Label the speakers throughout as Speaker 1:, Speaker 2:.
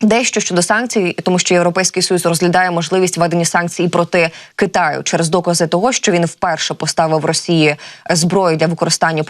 Speaker 1: Дещо щодо санкцій, тому що європейський союз розглядає можливість введення санкцій проти Китаю через докази того, що він вперше поставив Росії зброю для використання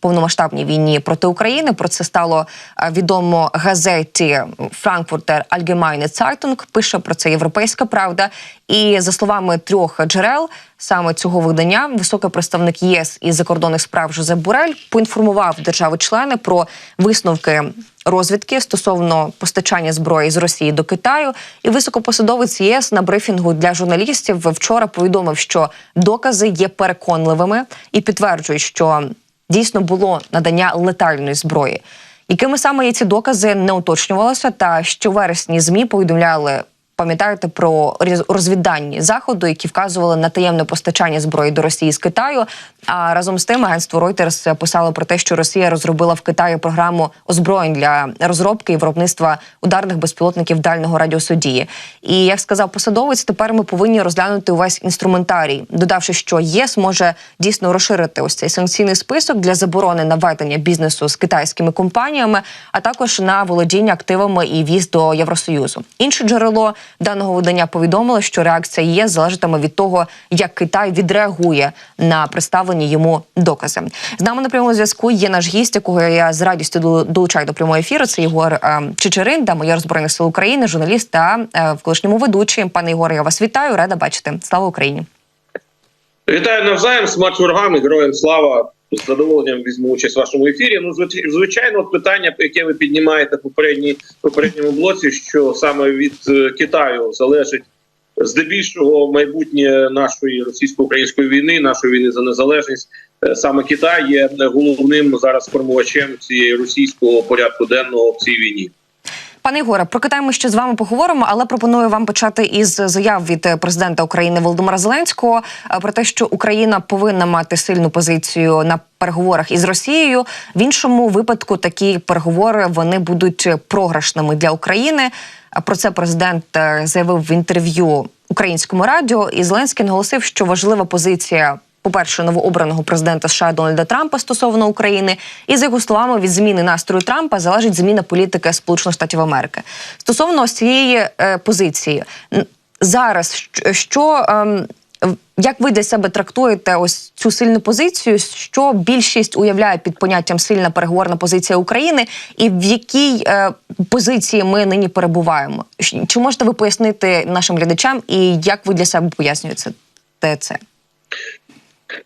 Speaker 1: повномасштабній війні проти України. Про це стало е, відомо газеті Frankfurter Allgemeine Zeitung. Пише про це Європейська Правда. І за словами трьох джерел, саме цього видання, високий представник ЄС із закордонних справ Жозеп Бурель поінформував держави-члени про висновки розвідки стосовно постачання зброї з Росії до Китаю. І високопосадовець ЄС на брифінгу для журналістів вчора повідомив, що докази є переконливими і підтверджують, що дійсно було надання летальної зброї. Якими саме є ці докази не уточнювалося, та що вересні змі повідомляли. Пам'ятаєте про роз- розвіддані заходу, які вказували на таємне постачання зброї до Росії з Китаю. А разом з тим агентство Reuters писало про те, що Росія розробила в Китаї програму озброєнь для розробки і виробництва ударних безпілотників дальнього радіосудії. І як сказав посадовець, тепер ми повинні розглянути увесь інструментарій, додавши, що ЄС може дійсно розширити ось цей санкційний список для заборони на ведення бізнесу з китайськими компаніями, а також на володіння активами і віз до Євросоюзу. Інше джерело даного видання повідомило, що реакція ЄС залежатиме від того, як Китай відреагує на представлені йому докази. З нами на прямому зв'язку є наш гість, якого я з радістю долучаю до прямого ефіру. Це Єгор е, Чечерин, да, майор збройних сил України, журналіст та е, в колишньому ведучий. Пане Єгоре, я вас вітаю. Рада бачити. Слава Україні.
Speaker 2: Вітаю навзаєм, ворогам і героям слава. З задоволенням візьму участь в вашому ефірі. Ну, звич- звичайно, питання, яке ви піднімаєте попередній попередньому блоці, що саме від е, Китаю залежить здебільшого майбутнє нашої російсько-української війни, нашої війни за незалежність. Е, Саме Китай є головним зараз формувачем цієї російського порядку денного в цій війні.
Speaker 1: Пане Єгоре, про Китай ми ще з вами поговоримо, але пропоную вам почати із заяв від е, президента України Володимира Зеленського е, про те, що Україна повинна мати сильну позицію на переговорах із Росією. В іншому випадку такі переговори вони будуть програшними для України. Е, Про це президент заявив в інтерв'ю українському радіо. І Зеленський наголосив, що важлива позиція по-перше, новообраного президента США Дональда Трампа стосовно України, і за його словами, від зміни настрою Трампа залежить зміна політики Сполучених Штатів Америки стосовно цієї е, позиції зараз. Що в- як ви для себе трактуєте ось цю сильну позицію? Що більшість уявляє під поняттям сильна переговорна позиція України, і в якій е, позиції ми нині перебуваємо? Чи можете ви пояснити нашим глядачам, і як ви для себе пояснюєте це?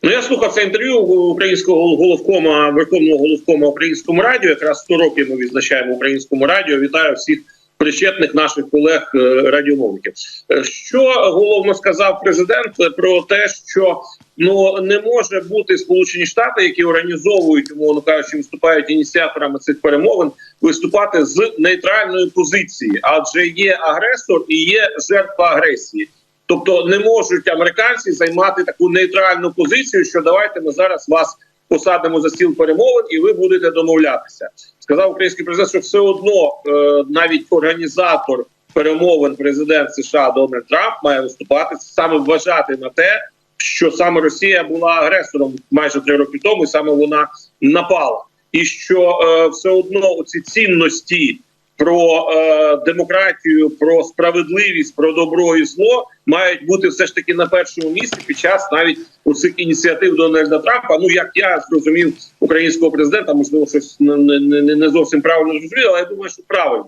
Speaker 2: Ну, я слухав це інтерв'ю українського головкома, верховного головкома українському радіо. Якраз 100 років ми відзначаємо українському радіо. Вітаю всіх причетних наших колег е, радіомовників. Е, Що головно сказав президент е, про те, що ну не може бути Сполучені Штати, які організовують, умовно кажучи, виступають ініціаторами цих перемовин, виступати з нейтральної позиції, адже є агресор і є жертва агресії. Тобто не можуть американці займати таку нейтральну позицію, що давайте ми зараз вас посадимо за стіл перемовин, і ви будете домовлятися. Сказав український президент, що все одно е, навіть організатор перемовин президент США Дональд Трамп має виступати саме вважати на те, що саме Росія була агресором майже три роки тому, і саме вона напала, і що е, все одно ці цінності про е, демократію, про справедливість, про добро і зло мають бути все ж таки на першому місці під час навіть у цих ініціатив Дональда Трампа. Ну як я зрозумів українського президента, можливо, щось не, не, не- зовсім правильно зрозумів, але я думаю, що правильно.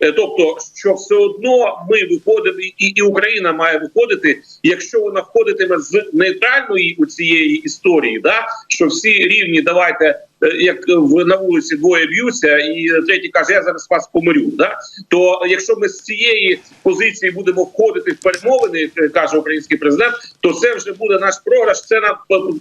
Speaker 2: Е, Тобто, що все одно ми виходимо, і, і Україна має виходити, якщо вона входитиме з нейтральної у цієї історії, да що всі рівні, давайте як в на вулиці двоє б'ються, і третій каже, я зараз вас помирю. Да? То якщо ми з цієї позиції будемо входити в перемовини, е, каже український президент, то це вже буде наш програш. Це нам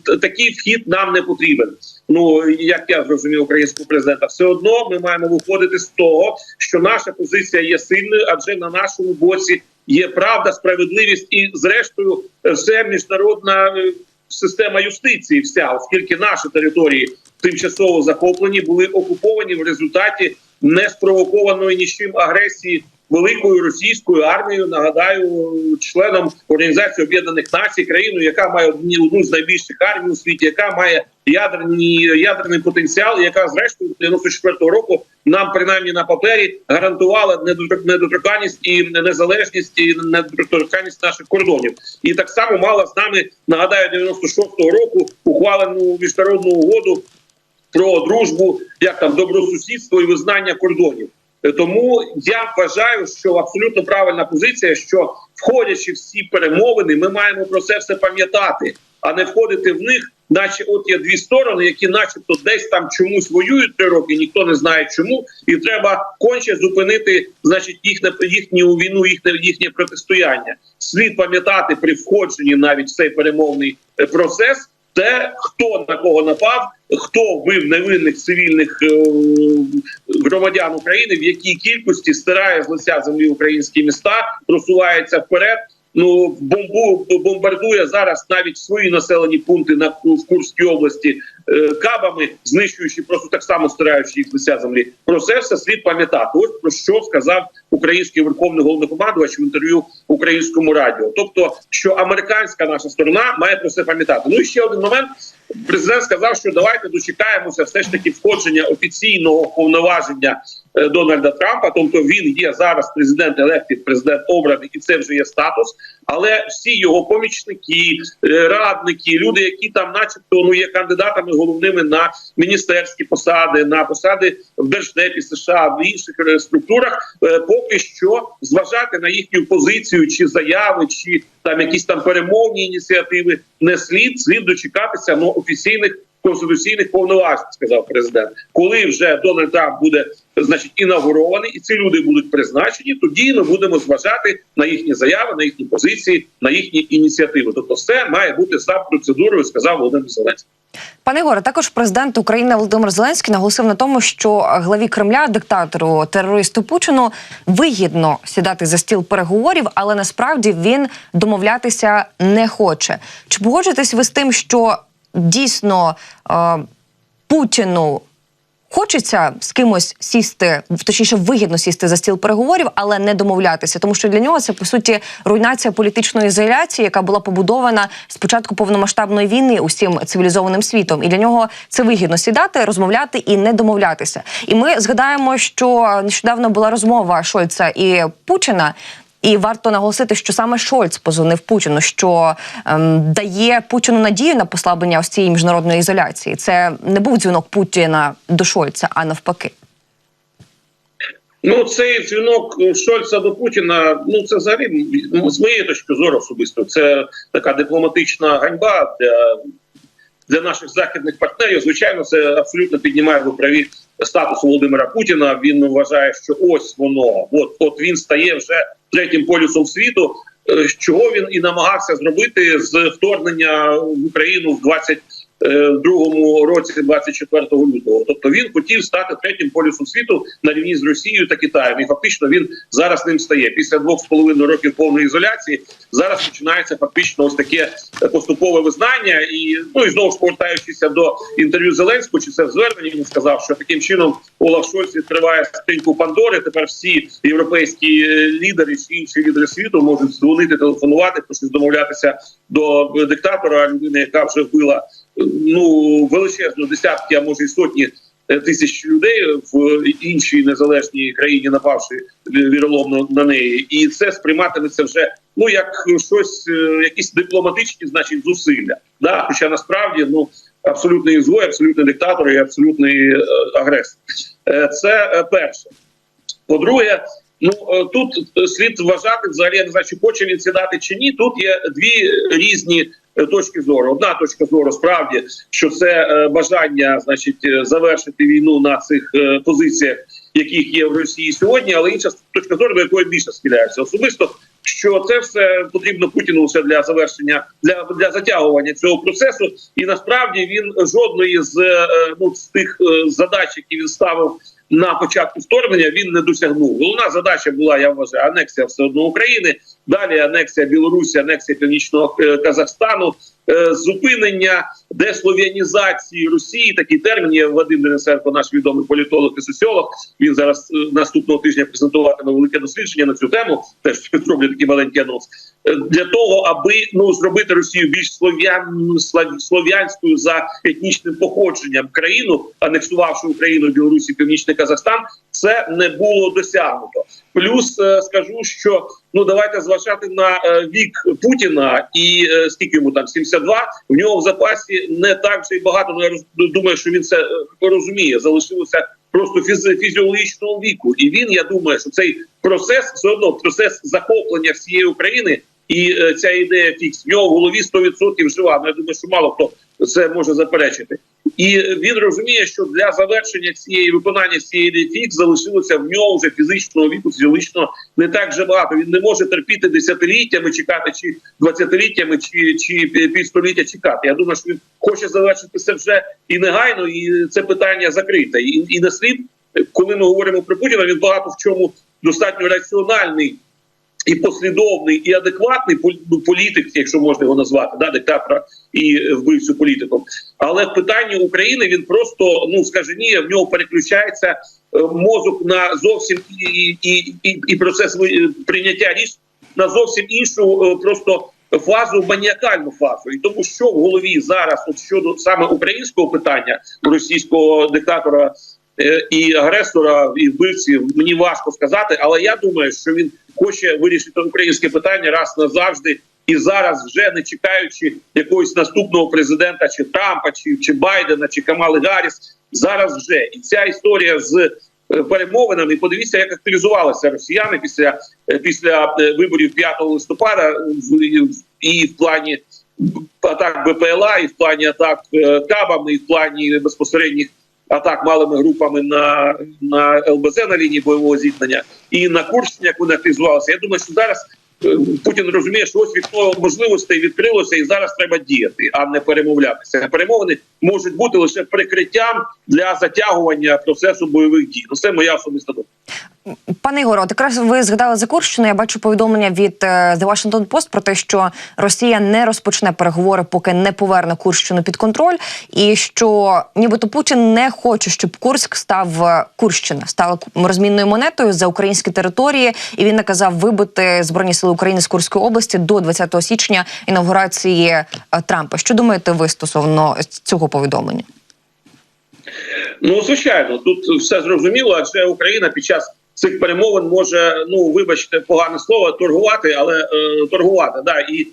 Speaker 2: е, такий вхід нам не потрібен. Ну як я зрозумів українського президента, все одно ми маємо виходити з того, що наша позиція є сильною, адже на нашому боці є правда, справедливість і, зрештою, е, все міжнародна е, система юстиції, вся, оскільки наші території тимчасово захоплені, були окуповані в результаті неспровокованої нічим агресії великою російською армією. Нагадаю, членом Організації Об'єднаних Націй, країною, яка має одну з найбільших армій у світі, яка має ядерні ядерний потенціал, яка зрештою 94-го року нам принаймні на папері гарантувала недоторканність і незалежність і недоторканність наших кордонів. І так само мала з нами нагадаю 96-го року ухвалену міжнародну угоду про дружбу, як там добросусідство і визнання кордонів. Тому я вважаю, що абсолютно правильна позиція, що входячи в ці перемовини, ми маємо про це все пам'ятати, а не входити в них, наче от є дві сторони, які, начебто, десь там чомусь воюють три роки, ніхто не знає чому, і треба конче зупинити, значить, їхнє їхню війну, їхнє їхнє протистояння. Слід пам'ятати при входженні навіть в цей перемовний е, процес те, хто на кого напав, хто вбив невинних цивільних е, громадян України, в якій кількості стирає з лиця землі українські міста, просувається вперед. Ну бомбу бомбардує зараз навіть свої населені пункти на в Курській області кабами, знищуючи просто так само стираючи їх з лиця землі. Про це все слід пам'ятати. Ось про що сказав український верховний головнокомандувач в інтерв'ю українському радіо. Тобто, що американська наша сторона має про це пам'ятати. Ну і ще один момент. Президент сказав, що давайте дочекаємося все ж таки входження офіційного повноваження е, Дональда Трампа. Тобто він є зараз президент електив, президент обраний, і це вже є статус. Але всі його помічники, е, радники, люди, які там, начебто, ну є кандидатами головними на міністерські посади, на посади в держдепі США, в інших е, структурах, е, поки що зважати на їхню позицію чи заяви, чи там якісь там перемовні ініціативи не слід слід дочекатися ну офіційних конституційних повноважень, сказав президент. Коли вже Дональд Трамп буде значить інаугурований, і ці люди будуть призначені, тоді ми будемо зважати на їхні заяви, на їхні позиції, на їхні ініціативи. Тобто, все має бути за процедурою, сказав Володимир Зеленський.
Speaker 1: Пане Горе, також президент України Володимир Зеленський наголосив на тому, що главі Кремля, диктатору терористу Путіну, вигідно сідати за стіл переговорів, але насправді він домовлятися не хоче. Чи погоджуєтесь ви з тим, що дійсно е, Путіну хочеться з кимось сісти, точніше, вигідно сісти за стіл переговорів, але не домовлятися, тому що для нього це по суті руйнація політичної ізоляції, яка була побудована з початку повномасштабної війни усім цивілізованим світом. І для нього це вигідно сідати, розмовляти і не домовлятися. І ми згадаємо, що нещодавно була розмова Шольца і Путіна. І варто наголосити, що саме Шольц позвонив Путіну, що ем, дає Путіну надію на послаблення ось цієї міжнародної ізоляції. Це не був дзвінок Путіна до Шольца, а навпаки.
Speaker 2: Ну, цей дзвінок Шольца до Путіна. Ну це взагалі з моєї точки зору особисто. Це така дипломатична ганьба для для наших західних партнерів. Звичайно, це абсолютно піднімає в праві статус Володимира Путіна. Він вважає, що ось воно, от от він стає вже третім полюсом світу. е, Чого він і намагався зробити з вторгнення в Україну в 22-му році, 24 лютого. Тобто він хотів стати третім полюсом світу на рівні з Росією та Китаєм. І фактично він зараз ним стає. Після двох з половиною років повної ізоляції зараз починається фактично ось таке поступове визнання. І ну і знову ж повертаючися до інтерв'ю Зеленського, чи це в зверненні він сказав, що таким чином Олаф Шольц відкриває скриньку Пандори. Тепер всі європейські е, лідери чи інші лідери світу можуть дзвонити, телефонувати, щось домовлятися до диктатора, людини, яка вже вбила ну величезну десятки, а може й сотні е, тисяч людей в іншій незалежній країні, напавши віроломно на неї, і це сприйматиметься вже ну як щось, е, якісь дипломатичні, значить, зусилля. Да, хоча насправді ну абсолютний ізгой, абсолютний диктатор і абсолютний е, агресор. Е, Це е, перше. По-друге, ну е, тут слід вважати взагалі, я не знаю, чи хоче він сідати чи ні. Тут є дві різні е, точки зору. Одна точка зору справді, що це е, бажання, значить, е, завершити війну на цих е, позиціях, яких є в Росії сьогодні, але інша точка зору, до якої більше схиляється особисто. Що це все потрібно Путіну все для завершення для для затягування цього процесу, і насправді він жодної з е, ну з тих е, задач, які він ставив на початку вторгнення, він не досягнув. Головна задача була, я вважаю, анексія все одно України. Далі анексія Білорусі, анексія Північного е, Казахстану, е, зупинення деслов'янізації Росії. Такий термін є Вадим Денисенко, наш відомий політолог і соціолог. Він зараз е, наступного тижня презентуватиме велике дослідження на цю тему. Теж зроблю такий маленький анонс для того, аби ну зробити Росію більш слов'ян слов'янською за етнічним походженням країну, анексувавши Україну, Білорусі, Північний Казахстан, це не було досягнуто. Плюс скажу, що ну давайте зважати на е, вік Путіна і е, скільки йому там 72, В нього в запасі не так вже й багато. Ну я роз- думаю, що він це е, розуміє. Залишилося просто фіз- фізіологічного віку. І він, я думаю, що цей процес все одно процес захоплення всієї України. І е, ця ідея фікс в нього в голові 100% жива. Ну я думаю, що мало хто це може заперечити. І е, він розуміє, що для завершення цієї виконання цієї ідеї фікс залишилося в нього вже фізичного віку, фізіологічно не так же багато. Він не може терпіти десятиліттями чекати, чи двадцятиліттями, чи чи півстоліття чекати. Я думаю, що він хоче завершити це вже і негайно, і це питання закрите. І, і не слід, коли ми говоримо про Путіна, він багато в чому достатньо раціональний і послідовний, і адекватний ну, політик, якщо можна його назвати, да, диктатора і е, вбивцю політиком. Але в питанні України він просто ну скаженіє, в нього переключається е, мозок на зовсім і, і, і, і процес ви- прийняття рішень на зовсім іншу е, просто фазу, маніакальну фазу. І тому, що в голові зараз, от щодо саме українського питання російського диктатора е, і агресора, і вбивці, мені важко сказати, але я думаю, що він хоче вирішити українське питання раз назавжди. І зараз, вже не чекаючи якогось наступного президента, чи Трампа, чи, чи Байдена, чи Камали Гарріс, зараз вже і ця історія з е, перемовинами. Подивіться, як активізувалися росіяни після е, після е, виборів 5 листопада в- і в плані атак БПЛА, і в плані атак е, кабами, і в плані безпосередніх атак малими групами на, на ЛБЗ на лінії бойового зіткнення і на Курщині, як вони активізувалися. Я думаю, що зараз е, Путін розуміє, що ось вікно можливостей відкрилося, і зараз треба діяти, а не перемовлятися. Перемовини можуть бути лише прикриттям для затягування процесу бойових дій. Ну, це моя особиста думка.
Speaker 1: Пане Ігоре, от якраз ви згадали за Курщину. Я бачу повідомлення від е, The Washington Post про те, що Росія не розпочне переговори, поки не поверне Курщину під контроль, і що нібито Путін не хоче, щоб Курськ став е, Курщина, стала розмінною монетою за українські території. І він наказав вибити збройні сили України з Курської області до 20 січня інаугурації е, Трампа. Що думаєте ви стосовно цього повідомлення?
Speaker 2: Ну звичайно, тут все зрозуміло, адже Україна під час цих перемовин може, ну вибачте, погане слово, торгувати, але е, торгувати, да і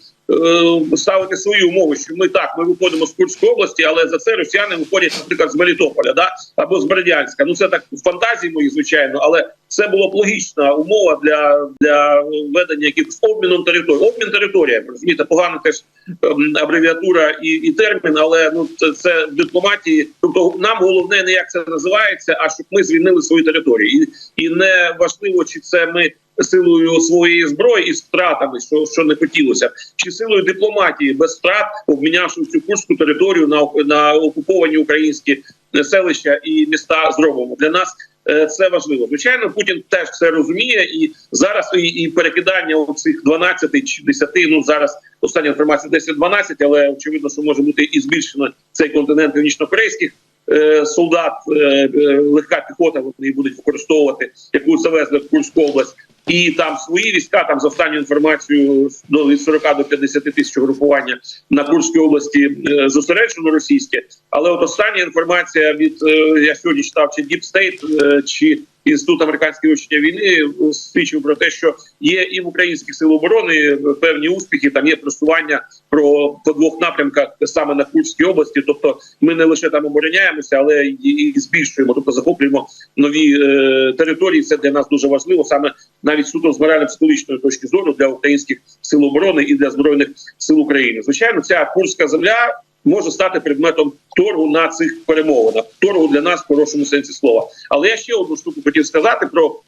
Speaker 2: ставити свої умови, що ми так, ми виходимо з Курської області, але за це росіяни виходять, наприклад, з Мелітополя, да або з Бердянська. Ну це так в фантазії мої, звичайно, але це була б логічна умова для, для ведення якихось обміном територій. Обмін територіями, розумієте, погано теж ем, абревіатура і, і термін, але ну це, це в дипломатії. Тобто нам головне не як це називається, а щоб ми звільнили свої території, і, і не важливо, чи це ми силою своєї зброї і з втратами, що, що не хотілося, чи силою дипломатії без втрат, обмінявши цю курську територію на, на окуповані українські е, селища і міста зробимо для нас. е, Це важливо. Звичайно, Путін теж це розуміє, і зараз і, і перекидання цих 12 чи 10, ну зараз остання інформація 10-12, але очевидно, що може бути і збільшено цей континент північнокорейських е, солдат, е, е, легка піхота. Вони будуть використовувати, яку завезли в Курську область. І там свої війська, там за останню інформацію до від 40 до 50 тисяч групування на Курській області е, зосереджено російське. Але от остання інформація від е, я сьогодні читав чи Deep State, е, чи інститут американського вивчення війни е, свідчив про те, що є і в українських сил оборони е, певні успіхи. Там є просування про по двох напрямках саме на Курській області. Тобто, ми не лише там обороняємося, але і, і збільшуємо, тобто захоплюємо нові е, території. Це для нас дуже важливо, саме навіть суто з морально-психологічної точки зору для українських сил оборони і для збройних сил України. Звичайно, ця курська земля може стати предметом торгу на цих перемовинах. Торгу для нас в хорошому сенсі слова. Але я ще одну штуку хотів сказати про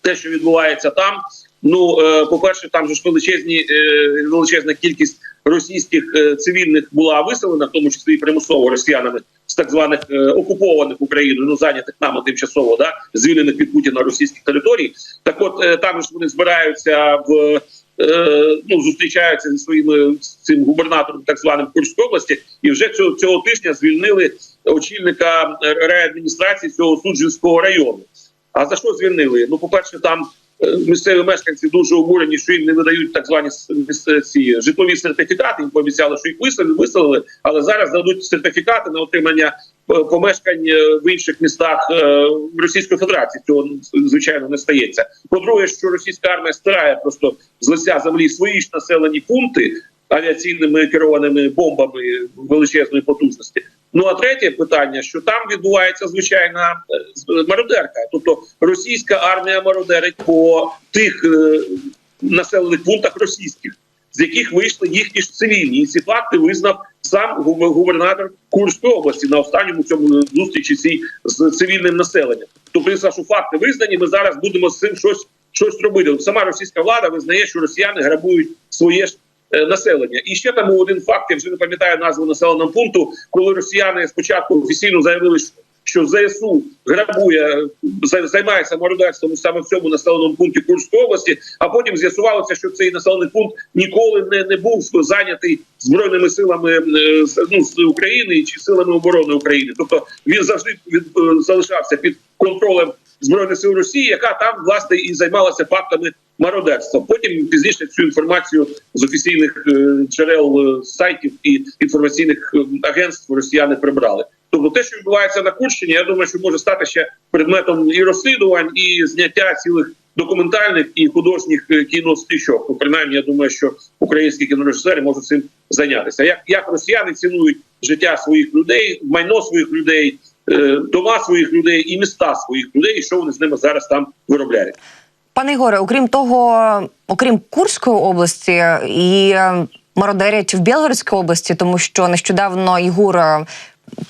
Speaker 2: те, що відбувається там. Ну, е, по-перше, там же ж величезні е, величезна кількість російських е, цивільних була виселена, в тому числі і примусово росіянами з так званих окупованих Україною, ну зайнятих нами тимчасово, да звільнених від Путіна російських територій. Так, от там ж вони збираються в ну зустрічаються зі своїми цим губернатором, так званим Курської області, і вже цього цього тижня звільнили очільника реадміністрації цього суджівського району. А за що звільнили? Ну, по перше, там е, місцеві мешканці дуже обурені, що їм не видають так звані ці житлові сертифікати. Їм пообіцяли, що їх виселили, виселили, але зараз дадуть сертифікати на отримання е, помешкань е, в інших містах е, Російської Федерації. Цього звичайно не стається. По-друге, що російська армія стирає просто з лиця землі свої ж населені пункти авіаційними керованими бомбами величезної потужності. Ну а третє питання, що там відбувається звичайна е, мародерка, тобто російська армія мародерить по тих е, населених пунктах російських, з яких вийшли їхні ж цивільні, і ці факти визнав сам губернатор Курської області на останньому цьому зустрічі цій з цивільним населенням. Тобто, що факти визнані. Ми зараз будемо з цим щось щось робити. Сама російська влада визнає, що росіяни грабують своє ж е, населення. І ще там один факт, я вже не пам'ятаю назву населеного пункту, коли росіяни спочатку офіційно заявили, що- що ЗСУ грабує, за- займається мародерством саме в цьому населеному пункті Курської області, а потім з'ясувалося, що цей населений пункт ніколи не, не був зайнятий збройними силами е, ну, з України чи силами оборони України. Тобто він завжди від, е, залишався під контролем збройних сил Росії, яка там власне і займалася фактами мародерства. Потім пізніше цю інформацію з офіційних е, джерел е, сайтів і інформаційних е, агентств росіяни прибрали. Тобто, те, що відбувається на Курщині, я думаю, що може стати ще предметом і розслідувань, і зняття цілих документальних і художніх кіностичок. Ну, принаймні, я думаю, що українські кінорежисери можуть цим зайнятися. Як, як росіяни цінують життя своїх людей, майно своїх людей, дома своїх людей і міста своїх людей, і що вони з ними зараз там виробляють.
Speaker 1: Пане Ігоре, окрім того, окрім Курської області і е, мародерять в Білгородській області, тому що нещодавно Ігор е,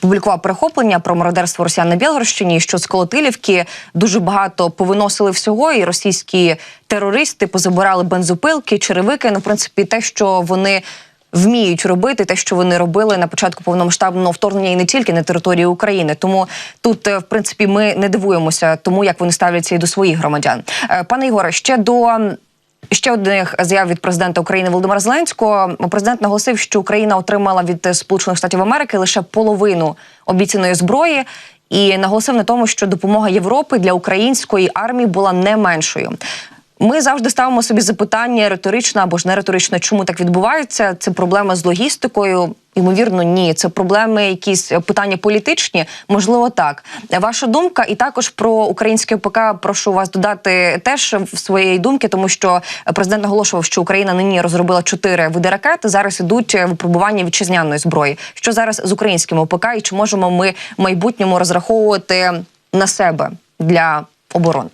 Speaker 1: публікував перехоплення про мародерство росіян на Білгородщині, що з Колотилівки дуже багато повиносили всього, і російські терористи позабирали бензопилки, черевики. Ну, в принципі, те, що вони. Вміють робити те, що вони робили на початку повномасштабного вторгнення, і не тільки на території України. Тому тут, е, в принципі, ми не дивуємося тому, як вони ставляться і до своїх громадян. Е, Пане Ігоре, ще до ще одних заяв від президента України Володимира Зеленського. Президент наголосив, що Україна отримала від Сполучених Штатів Америки лише половину обіцяної зброї. І наголосив на тому, що допомога Європи для української армії була не меншою. Ми завжди ставимо собі запитання риторично або ж не риторично, чому так відбувається. Це проблема з логістикою. Ймовірно, ні. Це проблеми, якісь е, питання політичні. Можливо, так. Ваша думка, і також про українське ОПК прошу вас додати теж в своєї думки, тому що президент наголошував, що Україна нині розробила чотири види ракет. Зараз ідуть е, випробування вітчизняної зброї. Що зараз з українським ОПК, і чи можемо ми в майбутньому розраховувати на себе для оборони?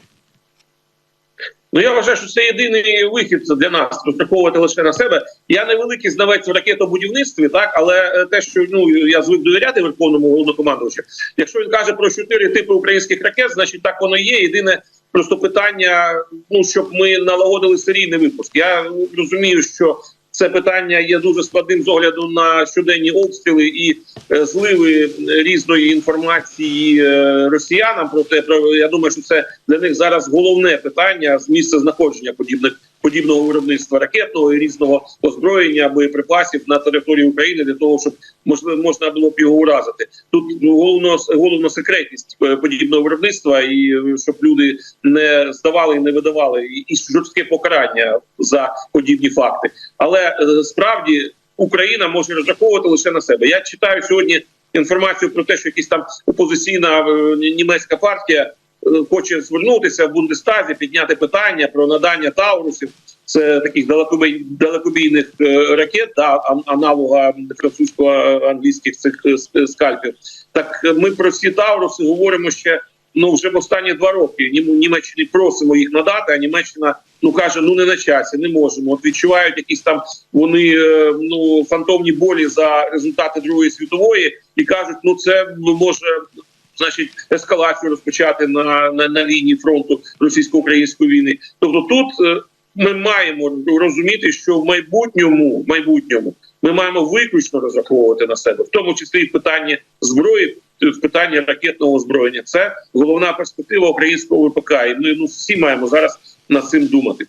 Speaker 2: Ну я вважаю, що це єдиний вихід для нас розраховувати лише на себе. Я не великий знавець в ракетобудівництві, так але е, те, що ну я звик довіряти верховному головнокомандувачу. Якщо він каже про чотири типи українських ракет, значить так воно є. Єдине просто питання, ну щоб ми налагодили серійний випуск. Я розумію, що це питання є дуже складним з огляду на щоденні обстріли і е, зливи різної інформації е, росіянам. Проте про я думаю, що це для них зараз головне питання з місця знаходження подібних подібного виробництва ракетного і різного озброєння боєприпасів на території України для того, щоб можливо можна було б його уразити. Тут головно головна секретність е, подібного виробництва, і е, щоб люди не здавали не видавали, і, жорстке покарання за подібні факти. Але е, справді Україна може розраховувати лише на себе. Я читаю сьогодні інформацію про те, що якась там опозиційна німецька партія хоче звернутися в Бундестазі, підняти питання про надання Таурусів. Це таких далекобій, далекобійних е, ракет, да, аналога французько-англійських цих е, скальпів. Так е, ми про ці Тауруси говоримо ще ну вже в останні два роки. Нім- Німеччині просимо їх надати, а Німеччина ну каже: ну не на часі, не можемо. От відчувають якісь там вони е, ну фантомні болі за результати Другої світової і кажуть, ну це ну, може. Значить, ескалацію розпочати на, на, на лінії фронту російсько-української війни. Тобто, тут е, ми маємо розуміти, що в майбутньому, в майбутньому ми маємо виключно розраховувати на себе, в тому числі і в питанні зброї, в питанні ракетного озброєння. Це головна перспектива українського ВПК. І ми ну всі маємо зараз над цим думати.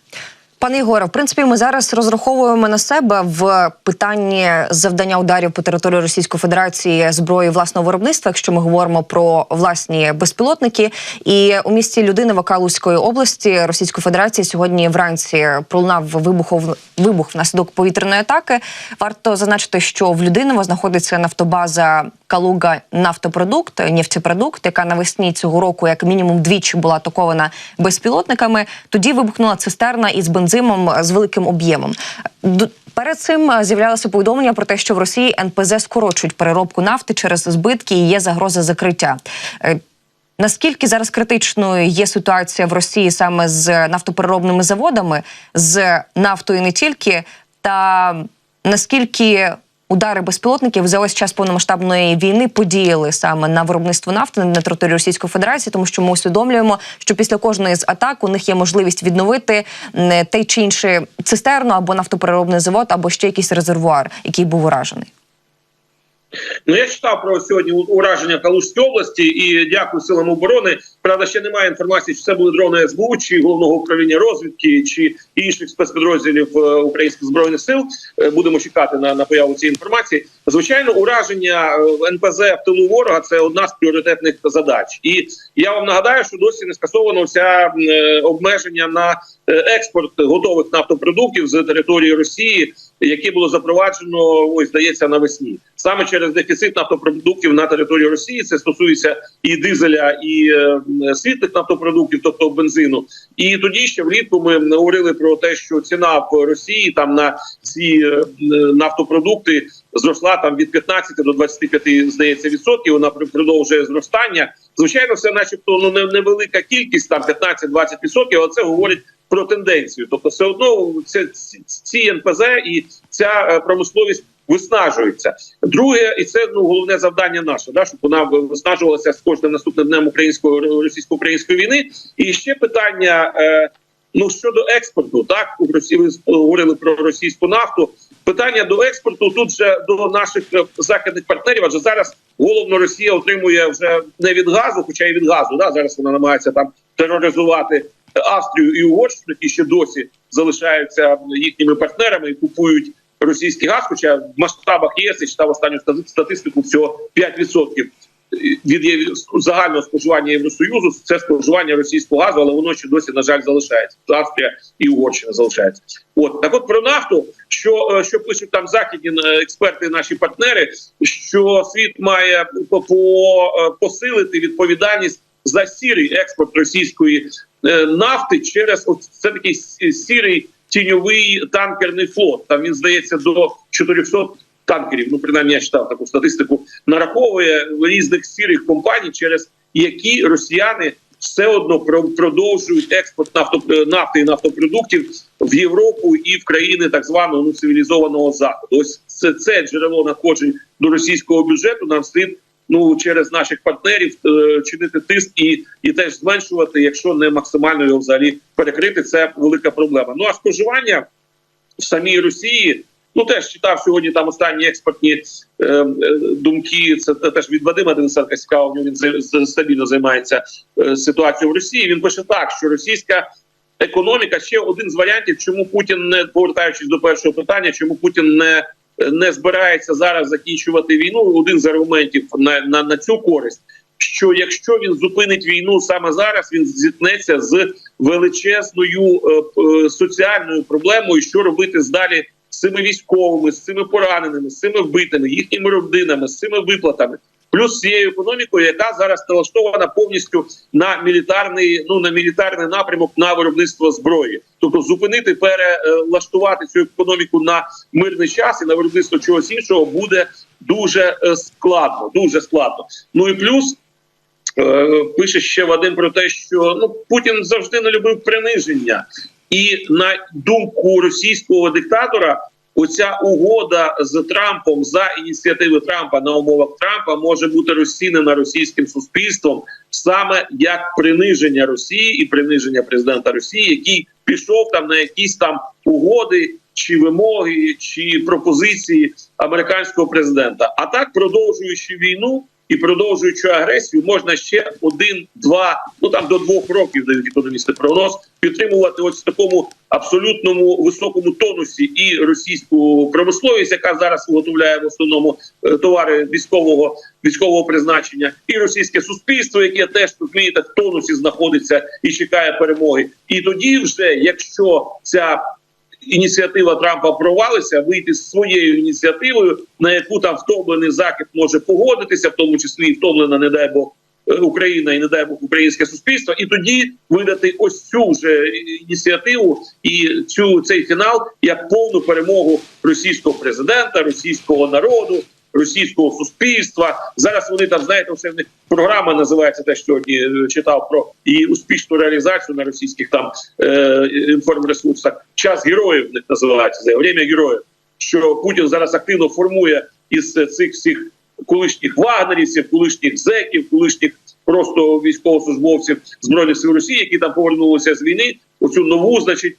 Speaker 1: Пане Ігоре, в принципі, ми зараз розраховуємо на себе в питанні завдання ударів по території Російської Федерації зброї власного виробництва, якщо ми говоримо про власні безпілотники. І у місті Людини Вакалузької області Російської Федерації сьогодні вранці пролунав вибухов вибух внаслідок повітряної атаки. Варто зазначити, що в Людиново знаходиться нафтобаза Калуга нафтопродукт, нефтепродукт, яка навесні цього року, як мінімум, двічі була атакована безпілотниками. Тоді вибухнула цистерна із бензином з великим об'ємом. Перед цим е, з'являлося повідомлення про те, що в Росії НПЗ скорочують переробку нафти через збитки і є загроза закриття. Е, Наскільки зараз критичною є ситуація в Росії саме з нафтопереробними заводами, з нафтою не тільки, та наскільки удари безпілотників за ось час повномасштабної війни подіяли саме на виробництво нафти на території Російської Федерації, тому що ми усвідомлюємо, що після кожної з атак у них є можливість відновити той чи інший цистерну або нафтопереробний завод, або ще якийсь резервуар, який був уражений.
Speaker 2: Ну я читав про сьогодні ураження Калужської області і дякую силам оборони. Правда, ще немає інформації, чи це були дрони СБУ, чи головного управління розвідки, чи інших спецпідрозділів е, українських збройних сил. Е, Будемо чекати на, на появу цієї інформації. Звичайно, ураження е, НПЗ в тилу ворога це одна з пріоритетних задач. І я вам нагадаю, що досі не скасовано вся обмеження на експорт готових нафтопродуктів з території Росії яке було запроваджено, ось здається, навесні саме через дефіцит нафтопродуктів на території Росії. Це стосується і дизеля, і е, світлих нафтопродуктів, тобто бензину. І тоді ще влітку ми говорили про те, що ціна в Росії там на ці е, нафтопродукти зросла там від 15 до 25, здається, відсотків. Вона пр- продовжує зростання. Звичайно, це, начебто, ну не- невелика кількість, там 15-20 відсотків, але це говорить про тенденцію. Тобто, все одно це ці- НПЗ і ця е, промисловість виснажується. Друге, і це ну головне завдання наше, да, щоб вона виснажувалася з кожним наступним днем української російсько-української війни. І ще питання. Е, Ну щодо експорту, так у Росії ви говорили про російську нафту. Питання до експорту тут же до наших е, західних партнерів. Адже зараз головно Росія отримує вже не від газу, хоча й від газу. Да зараз вона намагається там тероризувати Австрію і Угорщину, які ще досі залишаються їхніми партнерами і купують російський газ. Хоча в масштабах ЄС я читав останню стати- статистику всього 5% від загального споживання Євросоюзу. Це споживання російського газу, але воно ще досі на жаль залишається. Австрія і Угорщина залишається. От так, от про нафту, що, е, що пишуть там західні е, експерти, наші партнери, що світ має е, посилити відповідальність за сірий експорт російської нафти через це такий сірий тіньовий танкерний флот. Там він здається до 400 танкерів. Ну принаймні я читав таку статистику. Нараховує різних сірих компаній, через які росіяни все одно продовжують експорт е, нафти і нафтопродуктів в Європу і в країни так званого ну, цивілізованого заходу. Ось це, це джерело надходжень до російського бюджету. Нам слід ну через наших партнерів е, чинити тиск і, і теж зменшувати, якщо не максимально його взагалі перекрити. Це велика проблема. Ну а споживання в самій Росії. Ну теж читав сьогодні там останні експортні е, е, думки. Це теж від Вадима Денисенка цікаво. Він за- за- стабільно займається е, ситуацією в Росії. Він пише так, що російська економіка ще один з варіантів, чому Путін не повертаючись до першого питання, чому Путін не, не збирається зараз закінчувати війну. Один з аргументів на, на, на цю користь. Що якщо він зупинить війну саме зараз, він зіткнеться з величезною е, е, соціальною проблемою, що робити далі з цими військовими, з цими пораненими, з цими вбитими, їхніми родинами, з цими виплатами, плюс цією економікою, яка зараз налаштована повністю на мілітарний, ну на мілітарний напрямок на виробництво зброї, тобто зупинити, перелаштувати цю економіку на мирний час і на виробництво чогось іншого буде дуже е, складно, дуже складно. Ну і плюс. Е, Пише ще Вадим про те, що ну Путін завжди не любив приниження, і на думку російського диктатора, оця угода з Трампом за ініціативи Трампа на умовах Трампа може бути розцінена російським суспільством саме як приниження Росії і приниження президента Росії, який пішов там на якісь там угоди. Чи вимоги, чи пропозиції американського президента, а так продовжуючи війну, і продовжуючи агресію, можна ще один, два, ну там до двох років дають економісти прогноз, підтримувати ось в такому абсолютному високому тонусі і російську промисловість, яка зараз виготовляє в основному е, товари військового військового призначення, і російське суспільство, яке теж розумієте, в тонусі знаходиться і чекає перемоги. І тоді, вже якщо ця ініціатива Трампа провалиться, вийти з своєю ініціативою, на яку там втомлений захід може погодитися, в тому числі і втомлена, не дай Бог. е, Україна і не дай Бог українське суспільство, і тоді видати ось цю вже ініціативу і цю цей фінал як повну перемогу російського президента, російського народу, російського суспільства. Зараз вони там знаєте, все в них програма називається те, що сьогодні е, читав про її успішну реалізацію на російських там е, інформресурсах. Час героїв в називається це время героїв. Що Путін зараз активно формує із цих всіх колишніх вагнерівців, колишніх зеків, колишніх просто військовослужбовців збройних сил Росії, які там повернулися з війни. Оцю нову, значить, е,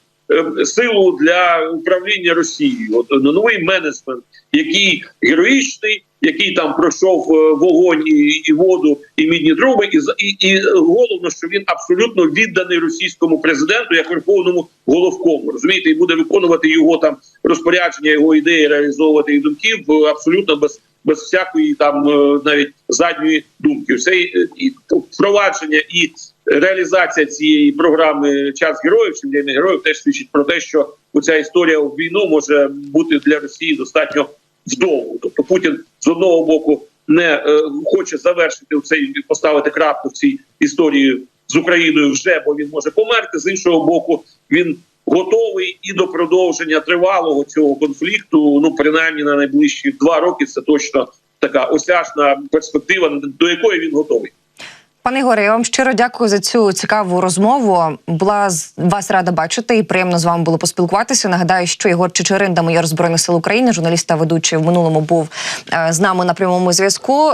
Speaker 2: силу для управління Росією. От е, новий менеджмент, який героїчний, який там пройшов е, вогонь і, і воду, і мідні труби, і, і, і головно, що він абсолютно відданий російському президенту як верховному головкому. Розумієте, і буде виконувати його там розпорядження, його ідеї, реалізовувати їх думки абсолютно без. Без всякої там е, навіть задньої думки, все і, і впровадження і реалізація цієї програми час героїв чи День героїв теж свідчить про те, що ця історія в війну може бути для Росії достатньо вдовго. Тобто Путін з одного боку не е, хоче завершити цей поставити крапку в цій історії з Україною вже, бо він може померти. З іншого боку, він готовий і до продовження тривалого цього конфлікту. Ну принаймні на найближчі два роки. Це точно така осяжна перспектива, до якої він готовий.
Speaker 1: Пане Ігоре, я вам щиро дякую за цю цікаву розмову. Була вас рада бачити і приємно з вами було поспілкуватися. Нагадаю, що Ігор Чечеринда, майор збройних сил України, журналіст та ведучий в минулому був е, з нами на прямому зв'язку.